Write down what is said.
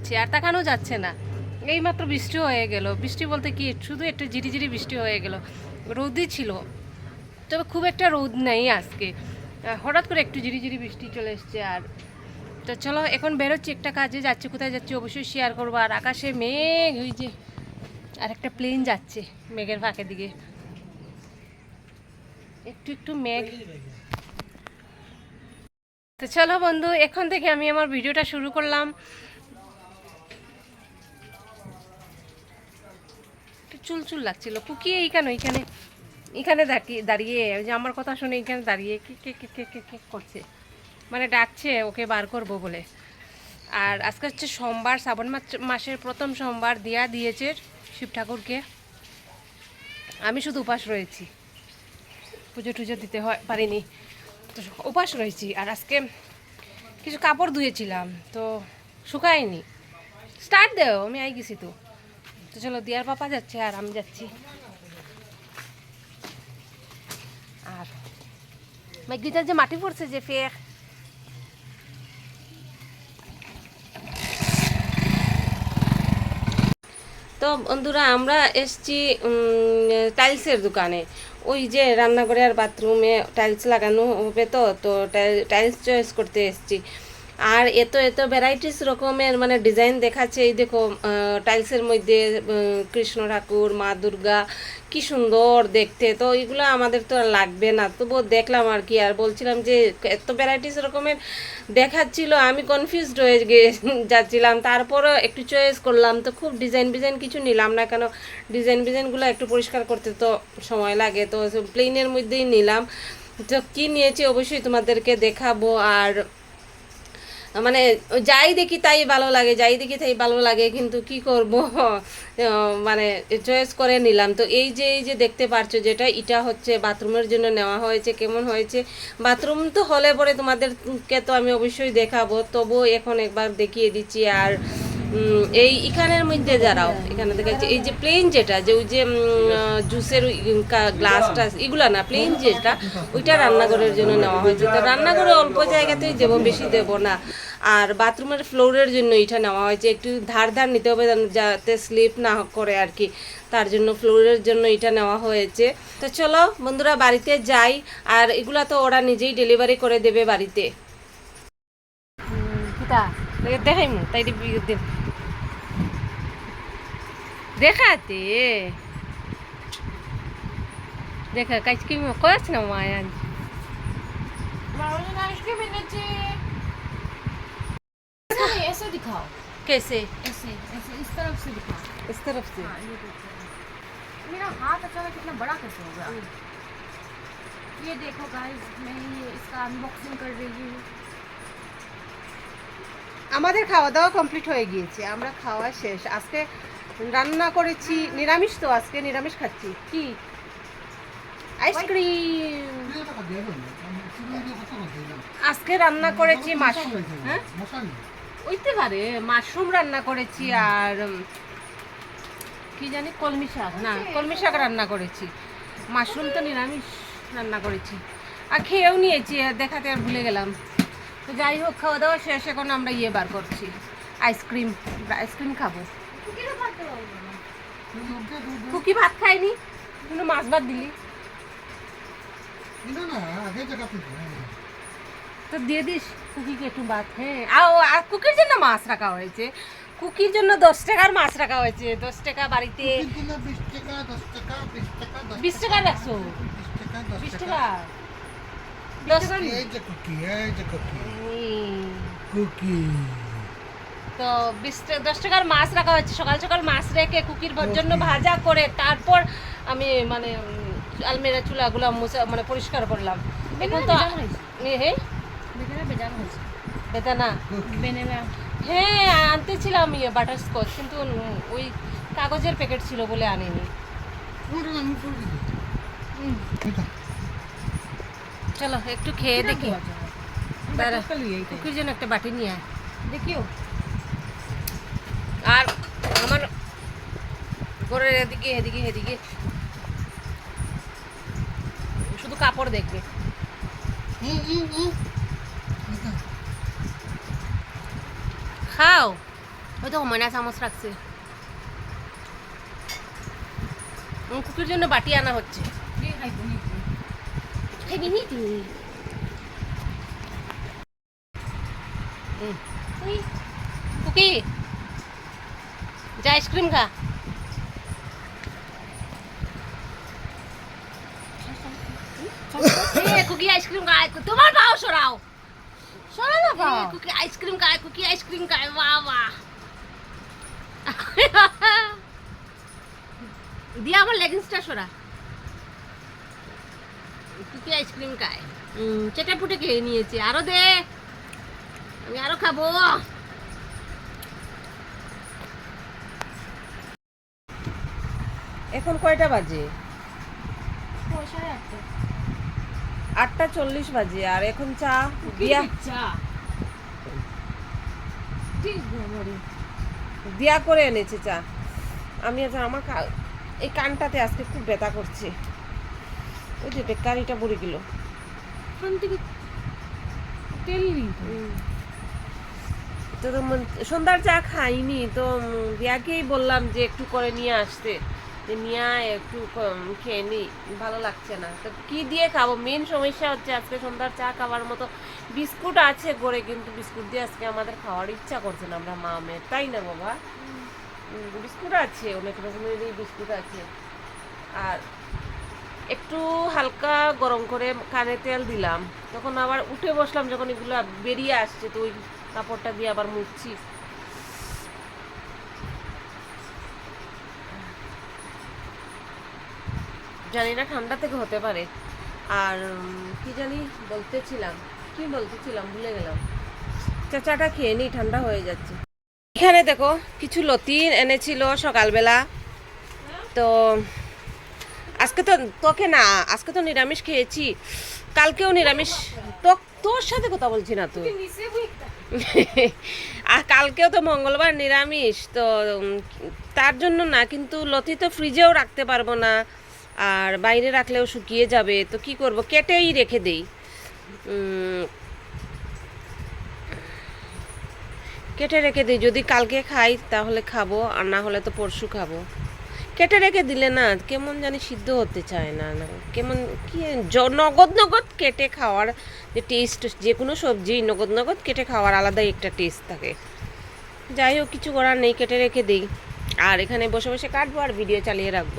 যাচ্ছে, আর তাকানো যাচ্ছে না। এইমাত্র বৃষ্টি হয়ে গেল। বৃষ্টি বলতে কি, শুধু একটু ঝিরিঝিরি বৃষ্টি হয়ে গেল। রোদই ছিল। তবে খুব একটা রোদ নেই আজকে। হঠাৎ করে একটু ঝিরিঝিরি বৃষ্টি চলে এসছে আর। তো চলো, এখন বেরোচ্ছি, একটা কাজে যাচ্ছি, কোথায় যাচ্ছি অবশ্যই শেয়ার করব। আর আকাশে মেঘ ওই যে আর একটা প্লেন যাচ্ছে মেঘের ফাঁকের দিকে। একটু একটু মেঘ। তো চলো বন্ধু, এখন থেকে আমি আমার ভিডিওটা শুরু করলাম। চুল চুল লাগছিল। কুকি এইখানে এইখানে এখানে দাঁড়িয়ে দাঁড়িয়ে, ওই যে আমার কথা শুনে এখানে দাঁড়িয়ে কে কে কে কে কে কে করছে। মানে ডাকছে, ওকে বার করব বলে। আর আজকে হচ্ছে সোমবার, শ্রাবণ মাস- মাসের প্রথম সোমবার, দিয়া দিয়েছে শিব ঠাকুরকে। আমি শুধু উপাস রয়েছি। পুজো টুজো দিতে হয়, পারিনি। তো উপাস রয়েছি, আর আজকে কিছু কাপড় ধুয়েছিলাম, তো শুকায়নি। স্টার্ট দেও, আমি আই গেছি তো। তো চলো দিয়ার পাপা যাচ্ছে আর আমি যাচ্ছি। আর মেঘিটার যে মাটি পড়ছে যে ফেক তো বন্ধুরা, আমরা এসছি টাইলসের দোকানে। ওই যে রান্নাঘরে আর বাথরুমে টাইলস লাগানো হবে তো তো টাইলস চয়েস করতে এসছি। আর এত এত ভ্যারাইটিস রকমের মানে ডিজাইন দেখাচ্ছে। এই দেখো টাইলসের মধ্যে কৃষ্ণ ঠাকুর, মা দুর্গা, কি সুন্দর দেখতে। তো এগুলো আমাদের তো আর লাগবে না। তবুও দেখলাম আর কি, আর বলছিলাম যে এত ভ্যারাইটিস রকমের দেখাচ্ছিল, আমি কনফিউজড হয়ে যাচ্ছিলাম। তারপরও একটু চয়েস করলাম। তো খুব ডিজাইন ডিজাইন কিছু নিলাম না কেন? ডিজাইন ডিজাইনগুলো একটু পরিষ্কার করতে তো সময় লাগে। তো প্লেনের মধ্যেই নিলাম। তো কী নিয়েছি অবশ্যই তোমাদেরকে দেখাবো। আর মানে যাই দেখি তাই ভালো লাগে, যাই দেখি তাই ভালো লাগে, কিন্তু কি করব? মানে চয়েস করে নিলাম। তো এই যে এই যে দেখতে পারছ যেটা, এটা হচ্ছে বাথরুমের জন্য নেওয়া হয়েছে, কেমন হয়েছে? বাথরুম তো হলে পরে তোমাদেরকে তো আমি অবশ্যই দেখাবো, তবুও এখন একবার দেখিয়ে দিচ্ছি। আর এই এখানের মধ্যে যারাও এখানে দেখাচ্ছি, এই যে প্লেন যেটা, যে ওই যে জুসের গ্লাসটা এগুলা না প্লেন যেটা, ওইটা রান্নাঘরের জন্য নেওয়া হয়েছে। তো রান্নাঘরে অল্প জায়গাতেই দেবো, বেশি দেবো না। আর বাথরুমের ফ্লোরের জন্য এটা নেওয়া হয়েছে। একটু ধার ধার নিতে হবে যাতে স্লিপ না করে আর কি। তার জন্য ফ্লোরের জন্য এটা নেওয়া হয়েছে। তো চলো, বন্ধুরা, বাড়িতে যাই। আর এগুলা তো ওরা নিজেই ডেলিভারি করে দেবে বাড়িতে। কিতা? দেখাই মু তাই দেখাতে দেখা কাজ কি কয়াছ না মায়ান मारोनी आइसक्रीम এনেছি ऐसे ऐसे दिखाओ कैसे ऐसे ऐसे इस तरफ से दिखाओ इस तरफ से हाँ ये देखो मेरा हाथ अचानक कितना बड़ा कैसे हो गया ये देखो गाइस मैं ये इसका अनबॉक्सिंग कर रही हूँ আমাদের খাওয়া দাওয়া কমপ্লিট হয়ে গিয়েছে আমরা খাওয়া শেষ আজকে রান্না করেছি, নিরামিষ তো আজকে, নিরামিষ খাচ্ছি। কি? আইসক্রিম। আজকে রান্না করেছি মাশরুম হ্যাঁ? ওইতে পারে, মাশরুম রান্না করেছি আর কি জানি, কলমি শাক, না, কলমি শাক রান্না করেছি। মাশরুম তো নিরামিষ রান্না করেছি। আর খেয়েও নিয়েছি দেখাতে আর ভুলে গেলাম। তো যাই হোক, খাওয়া দাওয়া শেষ, এখন আমরা ইয়ে বার করছি। আইসক্রিম আইসক্রিম খাব। কুকি ভাত খায়নি কিন্তু মাছ ভাত দিলি। তো দিয়ে দিস কুকিকে একটু ভাত হ্যাঁ। আর কুকির জন্য মাছ রাখা হয়েছে। কুকির জন্য দশ টাকার মাছ রাখা হয়েছে দশ টাকা বাড়িতে। বিশ টাকা রাখছো? বিশ টাকা দশ টাকা। হুম। তো বিশ দশ টাকার মাছ রাখা হয়েছে। সকাল সকাল মাছ রেখে কুকির জন্য ভাজা করে তারপর আমি মানে আলমিরা চুলাগুলো মুছে মানে পরিষ্কার করলাম। এখন তো বেজান হে? বেচারা বেজান হয়েছে। বেদানা? হ্যাঁ আনতেছিলাম ইয়ে বাটারস্কচ কিন্তু ওই কাগজের প্যাকেট ছিল বলে আনিনি। চলো একটু খেয়ে দেখি। কুকির জন্য একটা বাটি নিয়ে আয়। দেখিও আর আমার ঘরের এদিকে এদিকে এদিকে। শুধু কাপড় দেখবে। খাও। ওই তো ময়না চামচ রাখছে। কুকুর জন্য বাটি আনা হচ্ছে। খাইবি কুকি যা আইসক্রিম খা। কুকি আইসক্রিম খায় তোমার পাও সরাও। সরা না পাও। কুকি আইসক্রিম খায় কুকি আইসক্রিম খায় বাবা দিয়ে আমার লেগিংসটা সরা। কুকি আইসক্রিম খায় চেটে পুটে খেয়ে নিয়েছে। আরও দে। আমি আরও খাব। এখন কয়টা বাজে? সাড়ে আটটা চল্লিশ বাজে আর এখন চা দিয়া। চা দিয়া করে এনেছে চা। আমি আজ আমার এই কানটাতে আজকে খুব ব্যথা করছে। ওই যে বেকারিটা পড়ে গেল। তো সন্ধ্যার চা খাইনি তো দিয়াকেই বললাম যে একটু করে নিয়ে আসতে। যে নিয়ে একটু খেয়ে নি ভালো লাগছে না। তো কি দিয়ে খাব? মেন সমস্যা হচ্ছে আজকে সন্ধ্যার চা খাওয়ার মতো বিস্কুট আছে করে কিন্তু বিস্কুট দিয়ে আজকে আমাদের খাওয়ার ইচ্ছা করছে না আমরা মা মেয়ে তাই না বাবা? বিস্কুট আছে, অনেক রকমেরই বিস্কুট আছে। আর একটু হালকা গরম করে কানে তেল দিলাম, তখন আবার উঠে বসলাম যখন এগুলো বেরিয়ে আসছে, তো ওই কাপড়টা দিয়ে আবার মুছছি। জানি না ঠান্ডা থেকে হতে পারে। আর কি জানি বলতেছিলাম, কি বলতেছিলাম ভুলে গেলাম। চাচাটা খেয়ে নিই ঠান্ডা হয়ে যাচ্ছে। এখানে দেখো, কিছু লতি এনেছিল সকালবেলা। তো, আজকে তো তোকে না, আজকে তো নিরামিষ খেয়েছি। কালকেও নিরামিষ। তো, তোর সাথে কথা বলছি না তুই। আর কালকেও তো মঙ্গলবার নিরামিষ, তো তার জন্য না, কিন্তু লতি তো ফ্রিজেও রাখতে পারব না। আর বাইরে রাখলেও শুকিয়ে যাবে, তো কি করব? কেটেই রেখে দেই। কেটে রেখে দিই। যদি কালকে খাই, তাহলে খাব, আর না হলে তো পরশু খাব। কেটে রেখে দিলে না, কেমন জানি সিদ্ধ হতে চায় না না কেমন কি নগদ নগদ কেটে খাওয়ার যে টেস্ট যে কোনো সবজি, নগদ নগদ কেটে খাওয়ার আলাদাই একটা টেস্ট থাকে। যাই হোক, কিছু করার নেই, কেটে রেখে দিই। আর এখানে বসে বসে কাটবো আর ভিডিও চালিয়ে রাখব।